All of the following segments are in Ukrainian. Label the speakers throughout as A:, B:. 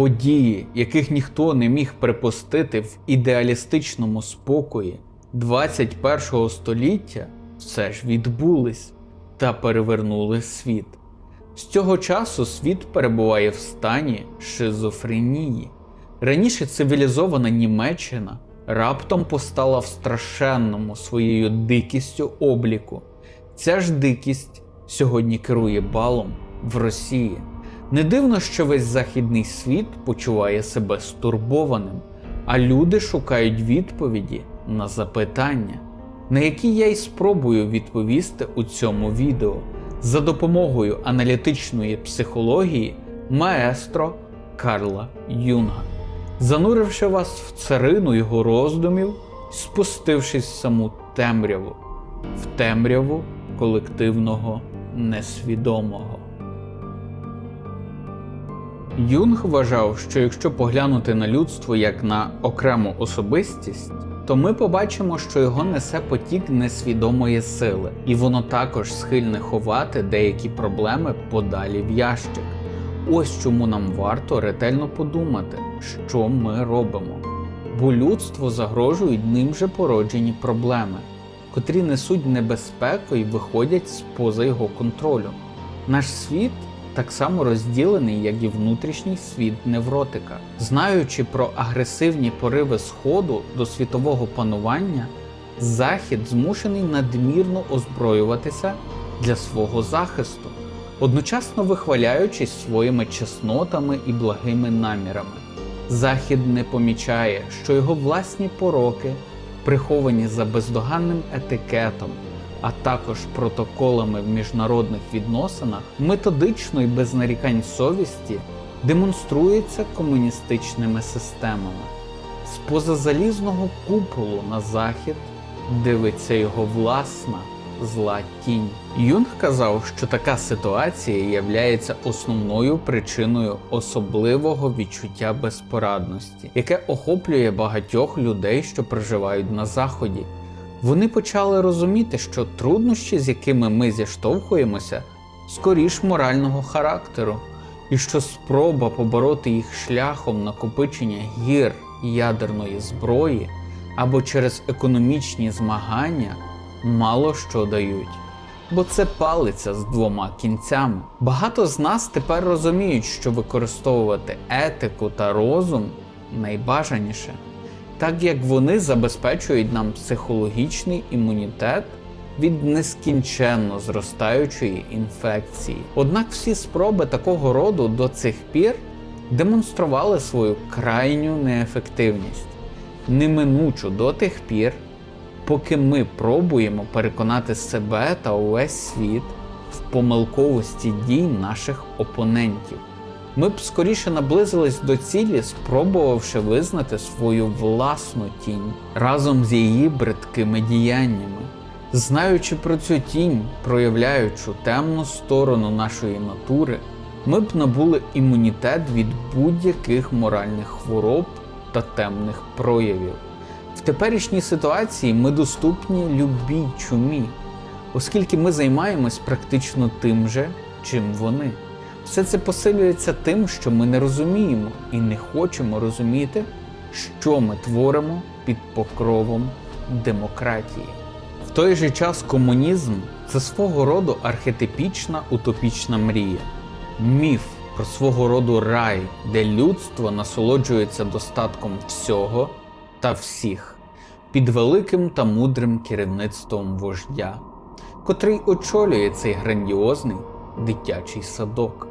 A: Події, яких ніхто не міг припустити в ідеалістичному спокої 21 століття, все ж відбулись та перевернули світ. З цього часу світ перебуває в стані шизофренії. Раніше цивілізована Німеччина раптом постала в страшенному своєю дикістю обліку. Ця ж дикість сьогодні керує балом в Росії. Не дивно, що весь західний світ почуває себе стурбованим, а люди шукають відповіді на запитання, на які я й спробую відповісти у цьому відео за допомогою аналітичної психології маестро Карла Юнга, зануривши вас в царину його роздумів, спустившись в саму темряву, в темряву колективного несвідомого. Юнг вважав, що якщо поглянути на людство як на окрему особистість, то ми побачимо, що його несе потік несвідомої сили, і воно також схильне ховати деякі проблеми подалі в ящик. Ось чому нам варто ретельно подумати, що ми робимо. Бо людству загрожують ним же породжені проблеми, котрі несуть небезпеку і виходять з поза його контролю. Наш світ так само розділений, як і внутрішній світ невротика. Знаючи про агресивні пориви Сходу до світового панування, Захід змушений надмірно озброюватися для свого захисту, одночасно вихваляючись своїми чеснотами і благими намірами. Захід не помічає, що його власні пороки, приховані за бездоганним етикетом, а також протоколами в міжнародних відносинах, методично і без нарікань совісті демонструється комуністичними системами. З позазалізного куполу на захід дивиться його власна зла тінь. Юнг казав, що така ситуація являється основною причиною особливого відчуття безпорадності, яке охоплює багатьох людей, що проживають на заході. Вони почали розуміти, що труднощі, з якими ми зіштовхуємося, скоріш морального характеру, і що спроба побороти їх шляхом накопичення гір ядерної зброї або через економічні змагання мало що дають. Бо це палиця з двома кінцями. Багато з нас тепер розуміють, що використовувати етику та розум найбажаніше так як вони забезпечують нам психологічний імунітет від нескінченно зростаючої інфекції. Однак всі спроби такого роду до цих пір демонстрували свою крайню неефективність, неминучу до тих пір, поки ми пробуємо переконати себе та увесь світ в помилковості дій наших опонентів ми б скоріше наблизились до цілі, спробувавши визнати свою власну тінь разом з її бридкими діяннями. Знаючи про цю тінь, проявляючи темну сторону нашої натури, ми б набули імунітет від будь-яких моральних хвороб та темних проявів. В теперішній ситуації ми доступні любій чумі, оскільки ми займаємось практично тим же, чим вони. Все це посилюється тим, що ми не розуміємо і не хочемо розуміти, що ми творимо під покровом демократії. В той же час комунізм це свого роду архетипічна утопічна мрія, міф про свого роду рай, де людство насолоджується достатком всього та всіх під великим та мудрим керівництвом вождя, котрий очолює цей грандіозний дитячий садок.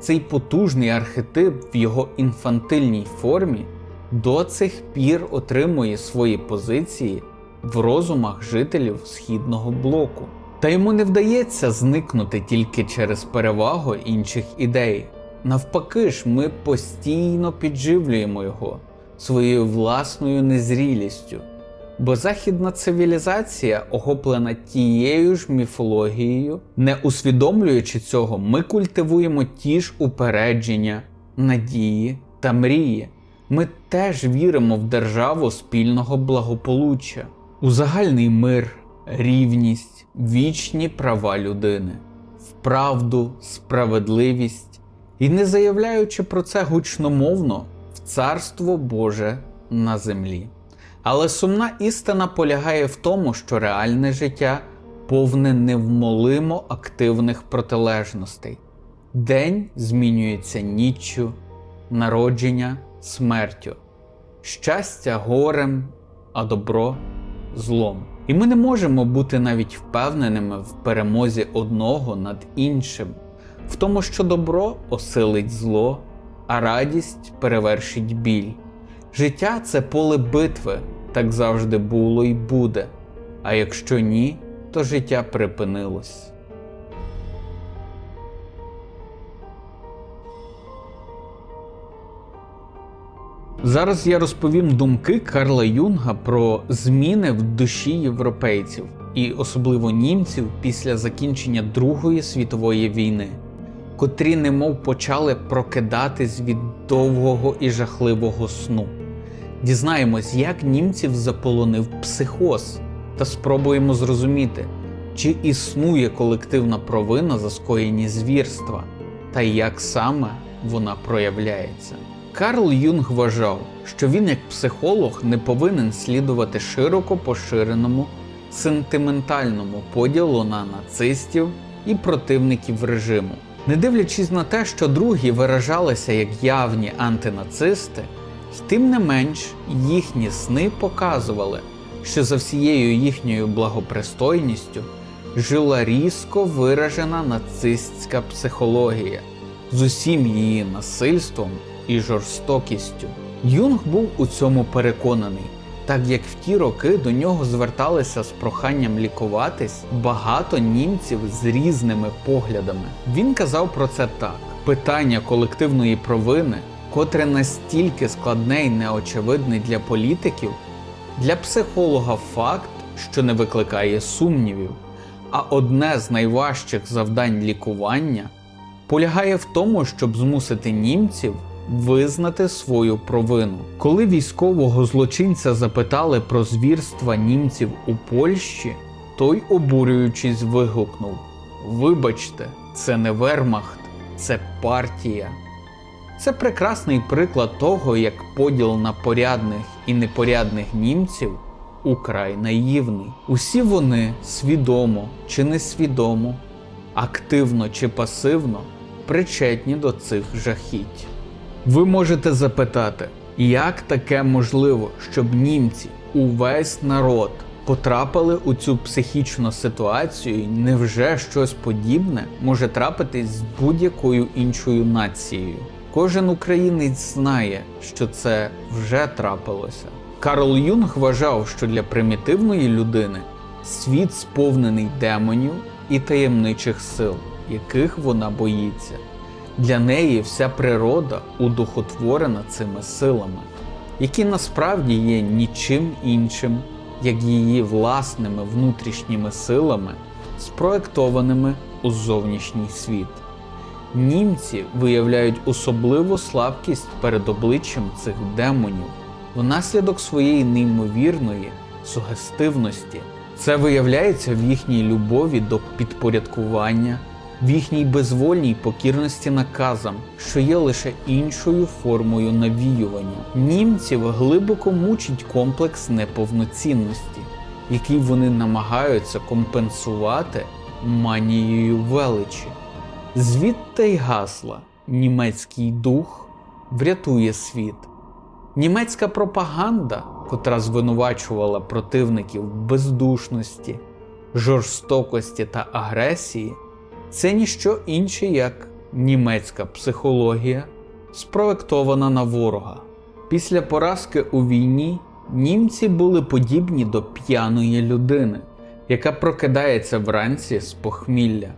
A: Цей потужний архетип в його інфантильній формі до цих пір отримує свої позиції в розумах жителів східного блоку. Та йому не вдається зникнути тільки через перевагу інших ідей. Навпаки ж, ми постійно підживлюємо його своєю власною незрілістю. Бо західна цивілізація, охоплена тією ж міфологією, не усвідомлюючи цього, ми культивуємо ті ж упередження, надії та мрії. Ми теж віримо в державу спільного благополуччя, у загальний мир, рівність, вічні права людини, в правду, справедливість і не заявляючи про це гучномовно в Царство Боже на землі. Але сумна істина полягає в тому, що реальне життя повне невмолимо активних протилежностей. День змінюється ніччю, народження смертю, щастя горем, а добро злом. І ми не можемо бути навіть впевненими в перемозі одного над іншим, в тому, що добро осилить зло, а радість перевершить біль. Життя це поле битви, так завжди було і буде. А якщо ні, то життя припинилось. Зараз я розповім думки Карла Юнга про зміни в душі європейців і особливо німців після закінчення Другої світової війни, котрі немов почали прокидатись від довгого і жахливого сну. Дізнаємось, як німців заполонив психоз, та спробуємо зрозуміти, чи існує колективна провина за скоєні звірства, та як саме вона проявляється. Карл Юнг вважав, що він як психолог не повинен слідувати широко поширеному сентиментальному поділу на нацистів і противників режиму. Не дивлячись на те, що другі виражалися як явні антинацисти, тим не менш їхні сни показували, що за всією їхньою благопристойністю жила різко виражена нацистська психологія з усім її насильством і жорстокістю. Юнг був у цьому переконаний, так як в ті роки до нього зверталися з проханням лікуватись багато німців з різними поглядами. Він казав про це так: питання колективної провини, котре настільки складне і неочевидне для політиків, для психолога факт, що не викликає сумнівів. А одне з найважчих завдань лікування полягає в тому, щоб змусити німців визнати свою провину. Коли військового злочинця запитали про звірства німців у Польщі, той, обурюючись, вигукнув: Вибачте, це не вермахт, це партія. Це прекрасний приклад того, як поділ на порядних і непорядних німців украй наївний. Усі вони свідомо чи несвідомо, активно чи пасивно причетні до цих жахіть. Ви можете запитати, як таке можливо, щоб німці, увесь народ, потрапили у цю психічну ситуацію, і невже щось подібне може трапитись з будь-якою іншою нацією? Кожен українець знає, що це вже трапилося. Карл Юнг вважав, що для примітивної людини світ сповнений демонів і таємничих сил, яких вона боїться. Для неї вся природа удохотворена цими силами, які насправді є нічим іншим, як її власними внутрішніми силами, спроектованими у зовнішній світ. Німці виявляють особливу слабкість перед обличчям цих демонів внаслідок своєї неймовірної сугестивності. Це виявляється в їхній любові до підпорядкування, в їхній безвольній покірності наказам, що є лише іншою формою навіювання. Німців глибоко мучить комплекс неповноцінності, який вони намагаються компенсувати манією величі. Звідти й гасла німецький дух врятує світ. Німецька пропаганда, котра звинувачувала противників в бездушності, жорстокості та агресії, це ніщо інше як німецька психологія, спроектована на ворога. Після поразки у війні німці були подібні до п'яної людини, яка прокидається вранці з похмілля.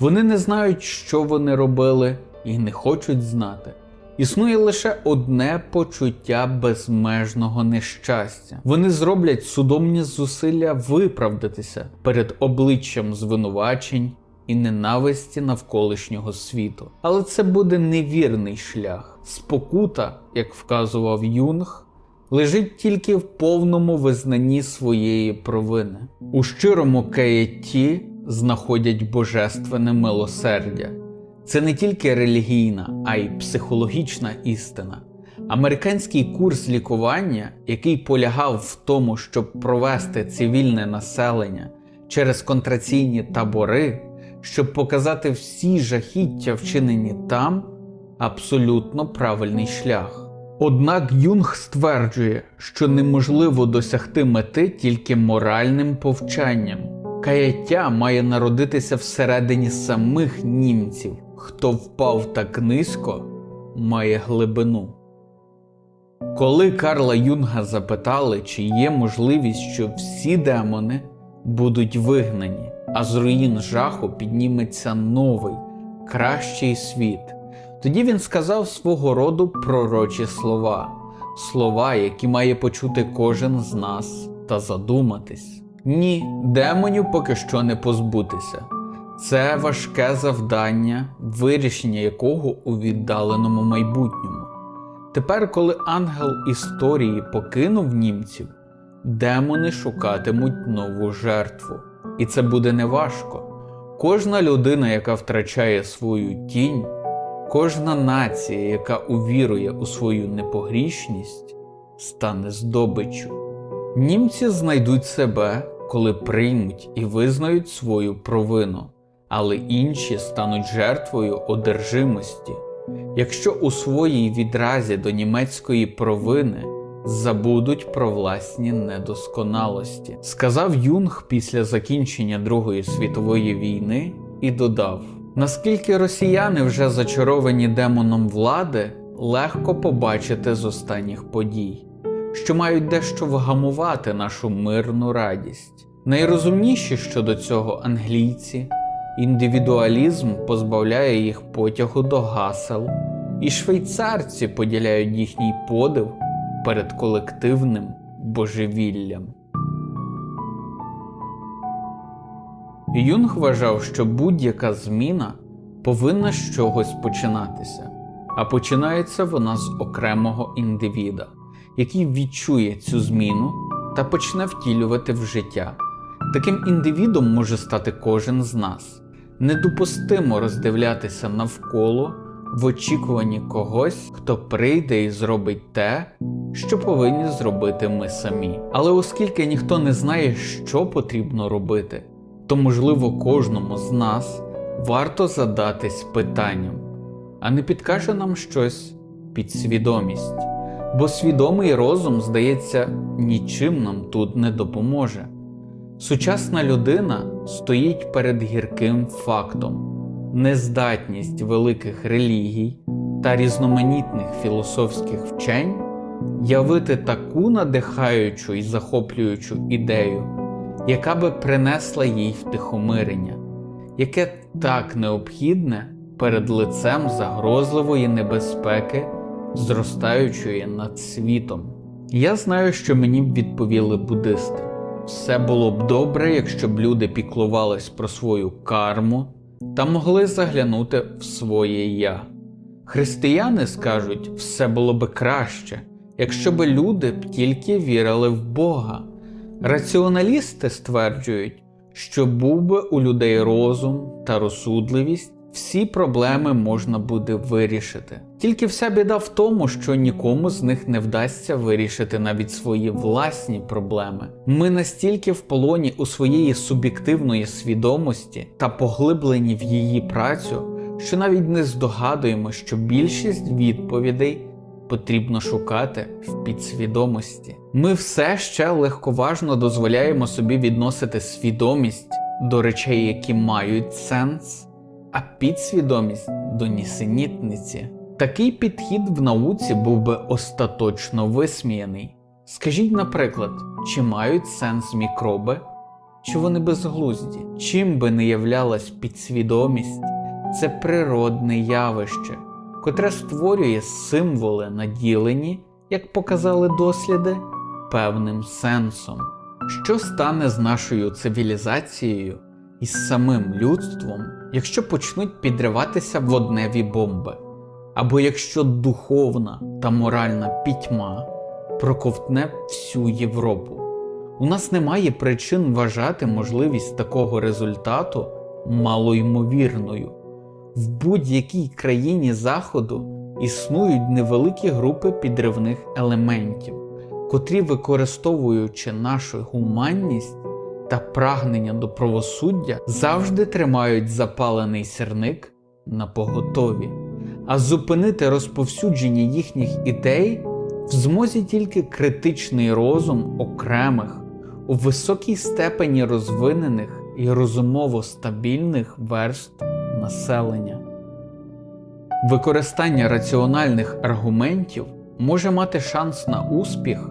A: Вони не знають, що вони робили, і не хочуть знати. Існує лише одне почуття безмежного нещастя. Вони зроблять судомні зусилля виправдатися перед обличчям звинувачень і ненависті навколишнього світу. Але це буде невірний шлях. Спокута, як вказував Юнг, лежить тільки в повному визнанні своєї провини. У щирому каятті знаходять божественне милосердя. Це не тільки релігійна, а й психологічна істина. Американський курс лікування, який полягав в тому, щоб провести цивільне населення через контраційні табори, щоб показати всі жахіття, вчинені там, абсолютно правильний шлях. Однак Юнг стверджує, що неможливо досягти мети тільки моральним повчанням. Каяття має народитися всередині самих німців. Хто впав так низько, має глибину. Коли Карла Юнга запитали, чи є можливість, що всі демони будуть вигнані, а з руїн жаху підніметься новий, кращий світ, тоді він сказав свого роду пророчі слова, слова, які має почути кожен з нас та задуматись. Ні, демонів поки що не позбутися. Це важке завдання, вирішення якого у віддаленому майбутньому. Тепер, коли ангел історії покинув німців, демони шукатимуть нову жертву. І це буде неважко. Кожна людина, яка втрачає свою тінь, кожна нація, яка увірує у свою непогрішність, стане здобиччю. Німці знайдуть себе, коли приймуть і визнають свою провину, але інші стануть жертвою одержимості. Якщо у своїй відразі до німецької провини забудуть про власні недосконалості, сказав Юнг після закінчення Другої світової війни і додав: наскільки росіяни вже зачаровані демоном влади, легко побачити з останніх подій, що мають дещо вгамувати нашу мирну радість. Найрозумніші щодо цього англійці. Індивідуалізм позбавляє їх потягу до гасел, і швейцарці поділяють їхній подив перед колективним божевіллям. Юнг вважав, що будь-яка зміна повинна з чогось починатися, а починається вона з окремого індивіда, який відчує цю зміну та почне втілювати в життя. Таким індивідом може стати кожен з нас. Недопустимо роздивлятися навколо в очікуванні когось, хто прийде і зробить те, що повинні зробити ми самі. Але оскільки ніхто не знає, що потрібно робити, то можливо кожному з нас варто задатись питанням, а не підкаже нам щось підсвідомість, бо свідомий розум, здається, нічим нам тут не допоможе. Сучасна людина стоїть перед гірким фактом нездатність великих релігій та різноманітних філософських вчень явити таку надихаючу і захоплюючу ідею, яка би принесла їй втихомирення, яке так необхідне перед лицем загрозливої небезпеки, зростаючої над світом. Я знаю, що мені б відповіли буддисти. Все було б добре, якщо б люди піклувались про свою карму та могли заглянути в своє я. Християни скажуть, все було б краще, якщо б люди б тільки вірили в Бога. Раціоналісти стверджують, що був би у людей розум та розсудливість, всі проблеми можна буде вирішити. Тільки вся біда в тому, що нікому з них не вдасться вирішити навіть свої власні проблеми. Ми настільки в полоні у своєї суб'єктивної свідомості та поглиблені в її працю, що навіть не здогадуємо, що більшість відповідей потрібно шукати в підсвідомості. Ми все ще легковажно дозволяємо собі відносити свідомість до речей, які мають сенс а підсвідомість до нісенітниці. Такий підхід в науці був би остаточно висміяний. Скажіть, наприклад, чи мають сенс мікроби, чи вони безглузді? Чим би не являлась підсвідомість, це природне явище, котре створює символи, наділені, як показали досліди, певним сенсом. Що стане з нашою цивілізацією і з самим людством? якщо почнуть підриватися водневі бомби, або якщо духовна та моральна пітьма проковтне всю Європу. У нас немає причин вважати можливість такого результату малоймовірною. В будь-якій країні Заходу існують невеликі групи підривних елементів, котрі, використовуючи нашу гуманність та прагнення до правосуддя, завжди тримають запалений сірник на поготові, а зупинити розповсюдження їхніх ідей в змозі тільки критичний розум окремих, у високій степені розвинених і розумово стабільних верств населення. Використання раціональних аргументів може мати шанс на успіх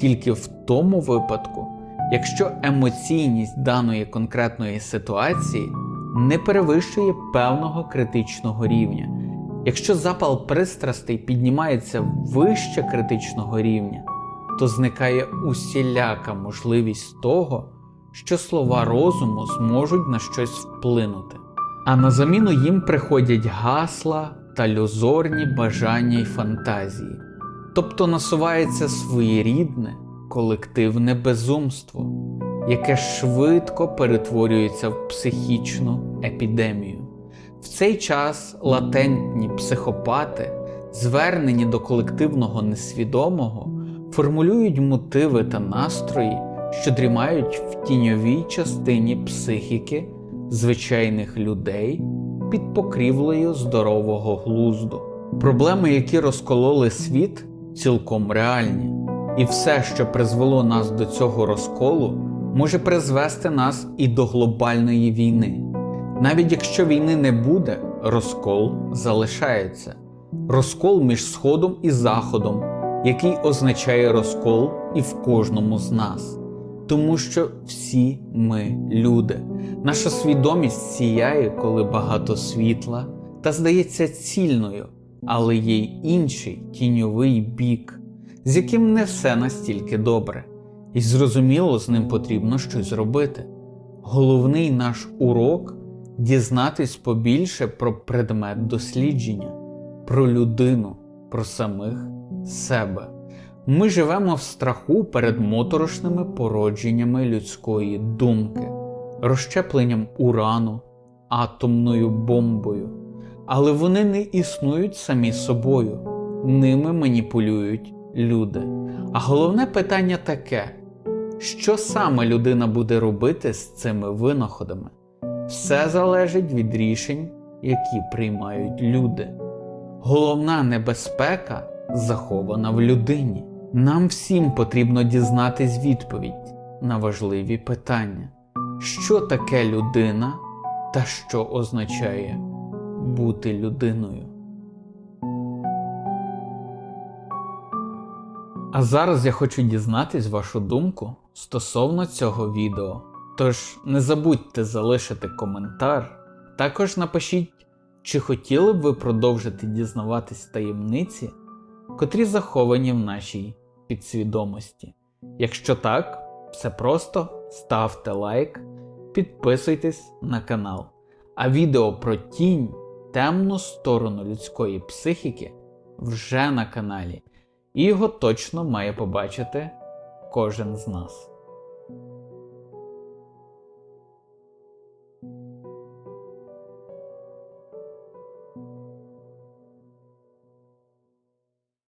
A: тільки в тому випадку, якщо емоційність даної конкретної ситуації не перевищує певного критичного рівня. Якщо запал пристрастей піднімається вище критичного рівня, то зникає усіляка можливість того, що слова розуму зможуть на щось вплинути. А на заміну їм приходять гасла та люзорні бажання й фантазії, тобто насувається своєрідне колективне безумство, яке швидко перетворюється в психічну епідемію. В цей час латентні психопати, звернені до колективного несвідомого, формулюють мотиви та настрої, що дрімають в тіньовій частині психіки звичайних людей під покрівлею здорового глузду. Проблеми, які розкололи світ, цілком реальні, і все, що призвело нас до цього розколу, може призвести нас і до глобальної війни. Навіть якщо війни не буде, розкол залишається. Розкол між Сходом і Заходом, який означає розкол і в кожному з нас. Тому що всі ми люди. Наша свідомість сіяє, коли багато світла, та здається цільною, але є й інший тіньовий бік, з яким не все настільки добре, і зрозуміло, з ним потрібно щось робити. Головний наш урок дізнатись побільше про предмет дослідження, про людину, про самих себе. Ми живемо в страху перед моторошними породженнями людської думки, розщепленням урану, атомною бомбою, але вони не існують самі собою, ними маніпулюють люди. А головне питання таке: що саме людина буде робити з цими винаходами? Все залежить від рішень, які приймають люди. Головна небезпека захована в людині. Нам всім потрібно дізнатись відповідь на важливі питання, що таке людина та що означає бути людиною. А зараз я хочу дізнатись вашу думку стосовно цього відео. Тож не забудьте залишити коментар. Також напишіть, чи хотіли б ви продовжити дізнаватись таємниці, котрі заховані в нашій підсвідомості. Якщо так, все просто ставте лайк, підписуйтесь на канал. А відео про тінь, темну сторону людської психіки вже на каналі, і його точно має побачити кожен з нас.